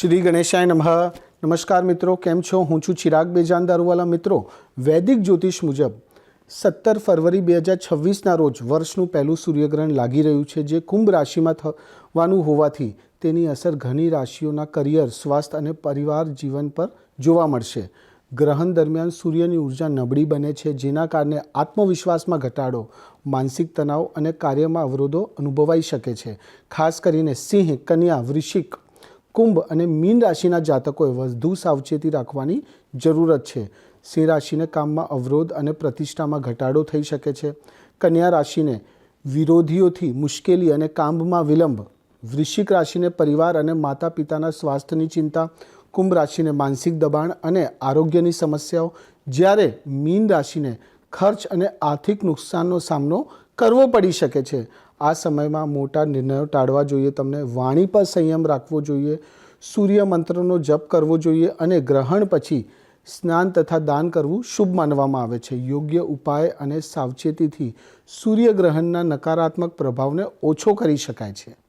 શ્રી ગણેશાય નમઃ. નમસ્કાર મિત્રો, કેમ છો? હું છું ચિરાગ બેજાન, દારૂવાલા મિત્રો. વૈદિક જ્યોતિષ મુજબ સત્તર ફરવરી બે હજાર છવ્વીસના રોજ વર્ષનું પહેલું સૂર્યગ્રહણ લાગી રહ્યું છે, જે કુંભ રાશિમાં થવાનું હોવાથી તેની અસર ઘણી રાશિઓના કરિયર, સ્વાસ્થ્ય અને પરિવાર જીવન પર જોવા મળશે. ગ્રહણ દરમિયાન સૂર્યની ઊર્જા નબળી બને છે, જેના કારણે આત્મવિશ્વાસમાં ઘટાડો, માનસિક તણાવ અને કાર્યમાં અવરોધો અનુભવાઈ શકે છે. ખાસ કરીને સિંહ, કન્યા, વૃશ્ચિક કુંભ અને મીન રાશિના જાતકોએ વધુ સાવચેતી રાખવાની જરૂરત છે. સિંહ રાશિને કામમાં અવરોધ અને પ્રતિષ્ઠામાં ઘટાડો થઈ શકે છે. કન્યા રાશિને વિરોધીઓથી મુશ્કેલી અને કામમાં વિલંબ. વૃશ્ચિક રાશિને પરિવાર અને માતા પિતાના સ્વાસ્થ્યની ચિંતા. કુંભ રાશિને માનસિક દબાણ અને આરોગ્યની સમસ્યાઓ. જ્યારે મીન રાશિને ખર્ચ અને આર્થિક નુકસાનનો સામનો કરવો પડી શકે છે. આ સમયમાં મોટા નિર્ણયો ટાળવા જોઈએ, તમને વાણી પર સંયમ રાખવો જોઈએ, સૂર્ય મંત્રનો જપ કરવો જોઈએ અને ગ્રહણ પછી સ્નાન તથા દાન કરવું શુભ માનવામાં આવે છે. યોગ્ય ઉપાય અને સાવચેતીથી સૂર્યગ્રહણના નકારાત્મક પ્રભાવને ઓછો કરી શકાય છે.